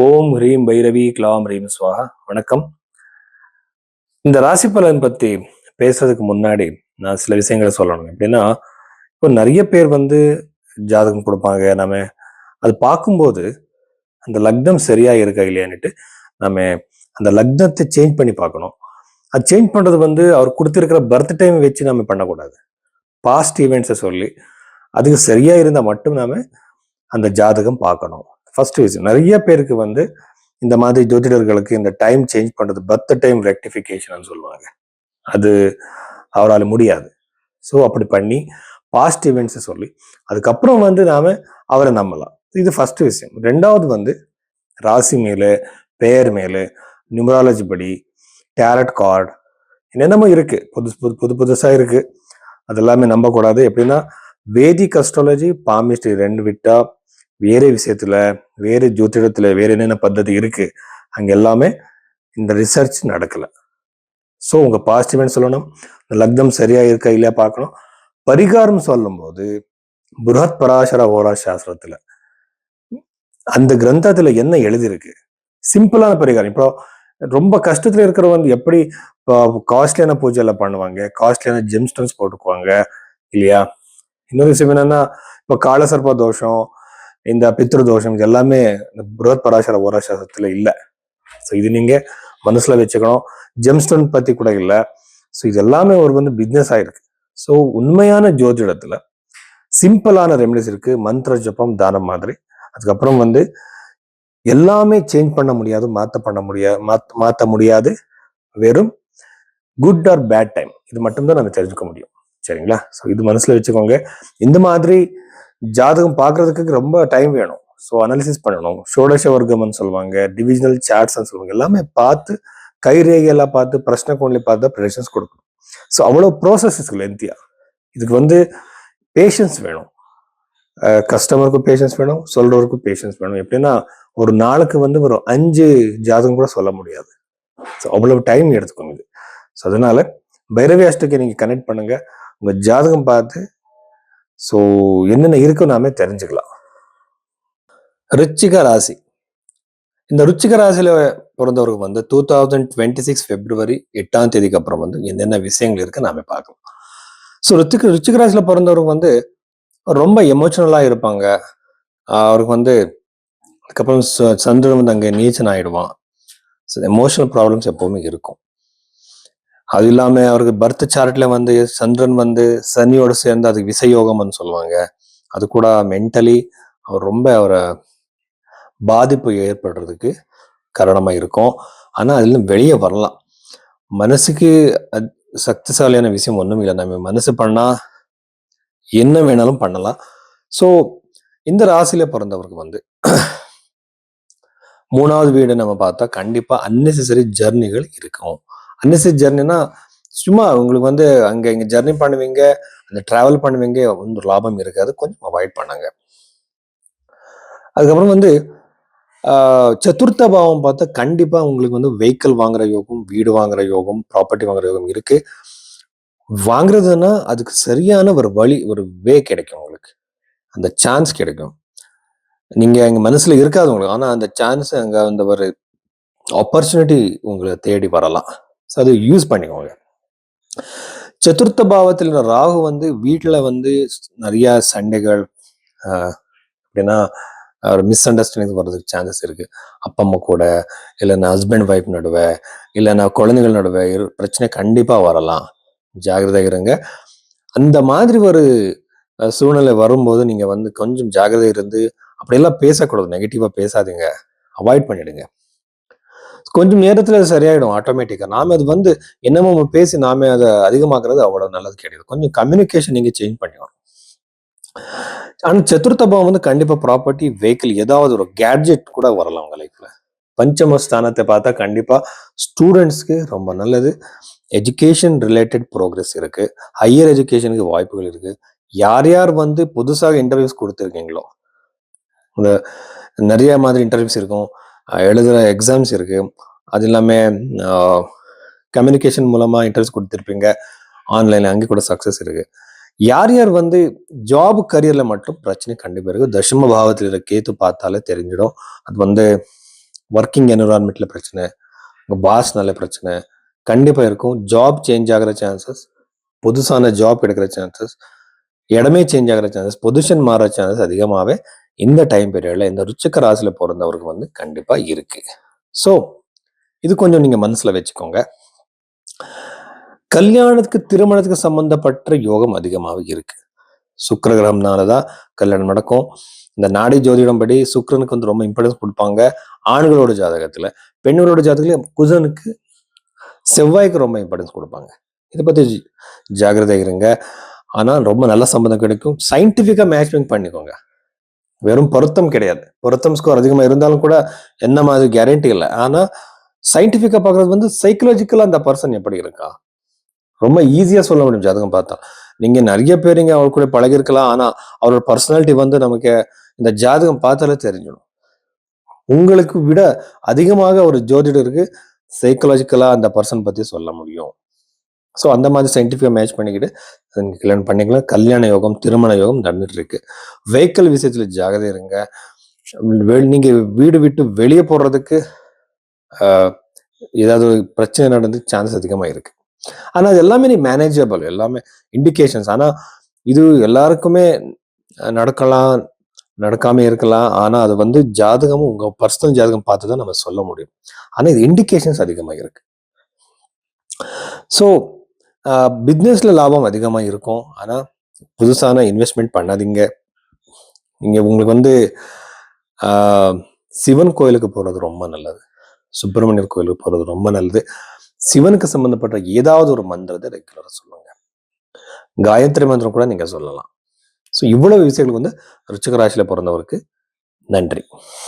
ஓம் ஹ்ரீம் Bhairavi glam ஹ்ரீம் ஸ்வாஹா. வணக்கம். இந்த ராசி பலன் பத்தி பேசுறதுக்கு முன்னாடி நான் சில விஷயங்களை சொல்லணும். எப்படின்னா இப்போ நிறைய பேர் வந்து ஜாதகம் கொடுப்பாங்க. நம்ம அது பார்க்கும்போது அந்த லக்னம் சரியா இருக்கா இல்லையான்ட்டு நம்ம அந்த லக்னத்தை சேஞ்ச் பண்ணி பார்க்கணும். அது சேஞ்ச் பண்றது வந்து அவர் கொடுத்துருக்கிற பர்த் டைம் வச்சு நம்ம பண்ணக்கூடாது. பாஸ்ட் ஈவெண்ட்ஸை சொல்லி அதுக்கு சரியா இருந்தால் மட்டும் நாம அந்த ஜாதகம் பார்க்கணும். ஃபர்ஸ்ட் விஷயம் நிறைய பேருக்கு வந்து இந்த மாதிரி ஜோதிடர்களுக்கு இந்த டைம் சேஞ்ச் பண்ணுறது பர்த் டைம் ரெக்டிஃபிகேஷன் சொல்லுவாங்க. அது அவரால் முடியாது. ஸோ அப்படி பண்ணி பாஸ்ட் இவெண்ட்ஸை சொல்லி அதுக்கப்புறம் வந்து நாம் அவரை நம்பலாம். இது ஃபர்ஸ்ட் விஷயம். ரெண்டாவது வந்து ராசி மேலே பெயர் மேலே நியூமராலஜி படி டேரட் கார்டு என்னென்னமோ இருக்குது புதுசு புது புது புதுசாக இருக்குது அதெல்லாமே நம்பக்கூடாது. எப்படின்னா வேதிக் அஸ்ட்ராலஜி பாமிஸ்ட்ரி ரெண்டு விட்டால் வேறு விஷயத்துல வேறு ஜோதிடத்துல வேறு என்னென்ன பద్ధதி இருக்கு அங்கே எல்லாமே இந்த ரிசர்ச் நடக்கலை. ஸோ உங்கள் பாசிட்டிவ்னு சொல்லணும் இந்த லக்னம் சரியாக இருக்கா இல்லையா பார்க்கணும். பரிகாரம் சொல்லும்போது புரத் பராசர ஓரா சாஸ்திரத்தில் அந்த கிரந்தத்தில் என்ன எழுதியிருக்கு? சிம்பிளான பரிகாரம். இப்போ ரொம்ப கஷ்டத்தில் இருக்கிறவங்க எப்படி காஸ்ட்லியான பூஜையில் பண்ணுவாங்க காஸ்ட்லியான ஜெம்ஸ்டோன்ஸ் போட்டுக்குவாங்க இல்லையா? இன்னொரு விஷயம் என்னன்னா இப்போ காலசர்ப்ப தோஷம் இந்த பித்ரு தோஷம் இது எல்லாமே இந்த புரத் பராசர ஓராசாசத்துல இல்லை. ஸோ இது நீங்க மனசுல வச்சுக்கணும். ஜெம்ஸ்டோன் பத்தி கூட இல்லை. ஸோ இது எல்லாமே ஒரு வந்து பிஸ்னஸ் ஆயிருக்கு. ஸோ உண்மையான ஜோதிடத்துல சிம்பிளான ரெமெடிஸ் இருக்கு. மந்திர ஜபம் தானம் மாதிரி. அதுக்கப்புறம் வந்து எல்லாமே சேஞ்ச் பண்ண முடியாது மாத்த பண்ண முடியாது மாத்த முடியாது. வெறும் குட் ஆர் பேட் டைம் இது மட்டும்தான் நம்ம தெரிஞ்சுக்க முடியும். சரிங்களா? ஸோ இது மனசுல வச்சுக்கோங்க. இந்த மாதிரி ஜாதகம் பார்க்கறதுக்கு ரொம்ப டைம் வேணும். ஸோ அனாலிசிஸ் பண்ணணும். ஷோடச வர்க்கம்னு சொல்லுவாங்க டிவிஜனல் சார்ட்ஸ்ன்னு சொல்லுவாங்க எல்லாமே பார்த்து கைரேகையெல்லாம் பார்த்து பிரச்சனை கோண்லி பார்த்து ப்ரெடிஷன்ஸ் கொடுக்கணும். ஸோ அவ்வளோ ப்ராசஸ் லென்த்தியா இதுக்கு வந்து பேஷன்ஸ் வேணும். கஸ்டமருக்கும் பேஷன்ஸ் வேணும் சொல்றவருக்கும் பேஷன்ஸ் வேணும். எப்படின்னா ஒரு நாளுக்கு வந்து ஒரு அஞ்சு ஜாதகம் கூட சொல்ல முடியாது. ஸோ அவ்வளவு டைம் எடுத்துக்கோங்க இது. ஸோ அதனால பைரவி அஷ்டக்கை நீங்கள் கனெக்ட் பண்ணுங்க. உங்கள் ஜாதகம் பார்த்து ஸோ என்னென்ன இருக்கு நாமே தெரிஞ்சுக்கலாம். ருச்சிக ராசி. இந்த ருச்சிக ராசியில் பிறந்தவருக்கு வந்து two thousand twenty six February எட்டாம் தேதிக்கு அப்புறம் வந்து என்னென்ன விஷயங்கள் இருக்கு நாம பார்க்கலாம். ஸோ ருச்சிக ருச்சிக ராசியில் பிறந்தவருக்கு வந்து ரொம்ப எமோஷனலாக இருப்பாங்க. அவருக்கு வந்து அதுக்கப்புறம் சந்திரன் வந்து அங்கே நீச்சன் ஆயிடுவான். எமோஷனல் ப்ராப்ளம்ஸ் எப்போவுமே இருக்கும். அது இல்லாம அவருக்கு பர்த் சார்ட்ல வந்து சந்திரன் வந்து சனியோட சேர்ந்து அதுக்கு விசயோகம்னு சொல்லுவாங்க. அது கூட மென்டலி அவர் ரொம்ப அவரை பாதிப்பு ஏற்படுறதுக்கு காரணமா இருக்கும். ஆனா அதுல வெளியே வரலாம். மனசுக்கு சக்திசாலியான விஷயம் ஒண்ணும் இல்லை. நம்ம மனசு பண்ணா என்ன வேணாலும் பண்ணலாம். ஸோ இந்த ராசியில பிறந்தவருக்கு வந்து மூணாவது வீடு நம்ம பார்த்தா கண்டிப்பா அன்னெசரி ஜர்னிகள் இருக்கும். அன்னெசரி ஜர்னினா சும்மா உங்களுக்கு வந்து அங்கே இங்கே ஜர்னி பண்ணுவீங்க அந்த ட்ராவல் பண்ணுவீங்க ஒன்றும் லாபம் இருக்காது கொஞ்சம் அவாய்ட் பண்ணுங்க. அதுக்கப்புறம் வந்து சதுர்த்த பாவம் பார்த்தா கண்டிப்பாக உங்களுக்கு வந்து வெஹிக்கிள் வாங்குற யோகம் வீடு வாங்குற யோகம் ப்ராப்பர்ட்டி வாங்குற யோகம் இருக்கு. வாங்குறதுன்னா அதுக்கு சரியான ஒரு வழி ஒரு வே கிடைக்கும் உங்களுக்கு. அந்த சான்ஸ் கிடைக்கும். நீங்கள் எங்கள் மனசில் இருக்காது உங்களுக்கு. ஆனால் அந்த சான்ஸ் அங்கே அந்த ஒரு ஆப்பர்ச்சுனிட்டி உங்களை தேடி வரலாம். ஸோ அது யூஸ் பண்ணிக்கோங்க. சதுர்த்த பாவத்தில் ராகு வந்து வீட்டில் வந்து நிறைய சண்டைகள் அப்படின்னா ஒரு மிஸ் அண்டர்ஸ்டாண்டிங் வர்றதுக்கு சான்சஸ் இருக்கு. அப்பா அம்மா கூட இல்லைன்னா ஹஸ்பண்ட் ஒய்ஃப் நடுவே இல்லைன்னா குழந்தைகள் நடுவே பிரச்சனை கண்டிப்பாக வரலாம். ஜாகிரதையா இருங்க. அந்த மாதிரி ஒரு சூழ்நிலை வரும்போது நீங்கள் வந்து கொஞ்சம் ஜாகிரதை இருந்து அப்படியெல்லாம் பேசக்கூடாது. நெகட்டிவாக பேசாதீங்க. அவாய்ட் பண்ணிடுங்க. கொஞ்சம் நேரத்துல சரியாயிடும் ஆட்டோமேட்டிக்கா நாம அது வந்து என்னமோ பேசி நாம அதை அதிகமாக்குறது அவ்வளவு நல்லது கிடையாது. கொஞ்சம் கம்யூனிகேஷன் நீங்க சேஞ்ச் பண்ணிக்கணும் ஆனா சதுர்த்த பாவம் வந்து கண்டிப்பா ப்ராப்பர்ட்டி வெஹிக்கிள் ஏதாவது ஒரு கேட்ஜெட் கூட வரலாம் உங்க லைஃப்ல பஞ்சம ஸ்தானத்தை பார்த்தா கண்டிப்பா ஸ்டூடெண்ட்ஸ்க்கு ரொம்ப நல்லது. எஜுகேஷன் ரிலேட்டட் ப்ரோக்ரஸ் இருக்கு. ஹையர் எஜுகேஷனுக்கு வாய்ப்புகள் இருக்கு. யார் யார் வந்து புதுசாக இன்டர்வியூஸ் கொடுத்துருக்கீங்களோ? இந்த நிறைய மாதிரி இன்டர்வியூஸ் இருக்கும். எழுதுகிற எக்ஸாம்ஸ் இருக்குது அது இல்லாமல் கம்யூனிகேஷன் மூலமாக இன்ட்ரெஸ்ட் கொடுத்துருப்பீங்க. ஆன்லைனில் அங்கே கூட சக்ஸஸ் இருக்குது யார் யார் வந்து ஜாப் கரியரில் மட்டும் பிரச்சனை கண்டிப்பாக இருக்குது தசம பாவத்தில் இருக்க கேத்து பார்த்தாலே தெரிஞ்சிடும். அது வந்து ஒர்க்கிங் என்விரான்மெண்ட்டில் பிரச்சனை பாஸ் பாஸ்னால பிரச்சனை கண்டிப்பாக இருக்கும். ஜாப் சேஞ்ச் ஆகிற சான்சஸ் புதுசான ஜாப் எடுக்கிற சான்சஸ் இடமே சேஞ்ச் ஆகிற சான்சஸ் பொசிஷன் மாற சான்சஸ் அதிகமாகவே இந்த டைம் பீரியடில் இந்த ருச்சிக்க ராசியில் பிறந்தவருக்கு வந்து கண்டிப்பாக இருக்கு. ஸோ இது கொஞ்சம் நீங்கள் மனசுல வச்சுக்கோங்க. கல்யாணத்துக்கு திருமணத்துக்கு சம்மந்தப்பட்ட யோகம் அதிகமாக இருக்கு. சுக்கர கிரகம்னால தான் கல்யாணம் நடக்கும். இந்த நாடி ஜோதிடம் படி சுக்கிரனுக்கு வந்து ரொம்ப இம்பார்ட்டன்ஸ் கொடுப்பாங்க. ஆண்களோட ஜாதகத்தில் பெண்களோட ஜாதகத்தில் குசனுக்கு செவ்வாய்க்கு ரொம்ப இம்பார்ட்டன்ஸ் கொடுப்பாங்க. இதை பற்றி ஜாகிரதை இருங்க. ஆனால் ரொம்ப நல்ல சம்பந்தம் கிடைக்கும். சயின்டிஃபிக்கா மேட்ச் பண்ணிக்கோங்க. வெறும் பொருத்தம் கிடையாது. பொருத்தம் ஸ்கோர் அதிகமாக இருந்தாலும் கூட என்ன மாதிரி கேரண்டி இல்லை. ஆனால் சயின்டிஃபிக்காக பார்க்குறது வந்து சைக்கலாஜிக்கலாக அந்த பர்சன் எப்படி இருக்கா? ரொம்ப ஈஸியாக சொல்ல முடியும் ஜாதகம் பார்த்தா. நீங்கள் நிறைய பேர் அவர் கூட பழகிருக்கலாம் ஆனால் அவரோட பர்சனாலிட்டி வந்து நமக்கு இந்த ஜாதகம் பார்த்தாலே தெரிஞ்சிடும். உங்களுக்கு விட அதிகமாக ஒரு ஜோதிடருக்கு சைக்கலாஜிக்கலாக அந்த பர்சன் பற்றி சொல்ல முடியும். ஸோ அந்த மாதிரி சயின்டிஃபிக்காக மேட்ச் பண்ணிக்கிட்டு அதை கல்யாணம் பண்ணிக்கலாம் கல்யாண யோகம் திருமண யோகம் நடந்துட்டு இருக்கு. வெஹிக்கிள் விஷயத்தில் ஜாகிரதை இருங்க. வெ- வீடு விட்டு வெளியே போடுறதுக்கு ஏதாவது ஒரு பிரச்சனை நடந்து சான்ஸ் அதிகமாக இருக்கு. ஆனால் அது எல்லாமே நீ மேனேஜபிள் எல்லாமே இண்டிகேஷன்ஸ் ஆனால் இது எல்லாருக்குமே நடக்கலாம் நடக்காம இருக்கலாம். ஆனால் அது வந்து ஜாதகமும் உங்க பர்சனல் ஜாதகம் பார்த்து தான் நம்ம சொல்ல முடியும். ஆனால் இது இண்டிகேஷன்ஸ் அதிகமாக இருக்கு. ஸோ பிஸ்னஸில் லாபம் அதிகமாக இருக்கும். ஆனால் புதுசான இன்வெஸ்ட்மெண்ட் பண்ணாதீங்க. நீங்கள் உங்களுக்கு வந்து சிவன் கோயிலுக்கு போகிறது ரொம்ப நல்லது. சுப்பிரமணியர் கோயிலுக்கு போகிறது ரொம்ப நல்லது. சிவனுக்கு சம்மந்தப்பட்ட ஏதாவது ஒரு மந்திரத்தை ரெகுலராக சொல்லுங்க. காயத்ரி மந்திரம் கூட நீங்கள் சொல்லலாம். ஸோ இவ்வளவு விஷயங்களுக்கு வந்து ருச்சிகராசியில் பிறந்தவருக்கு நன்றி.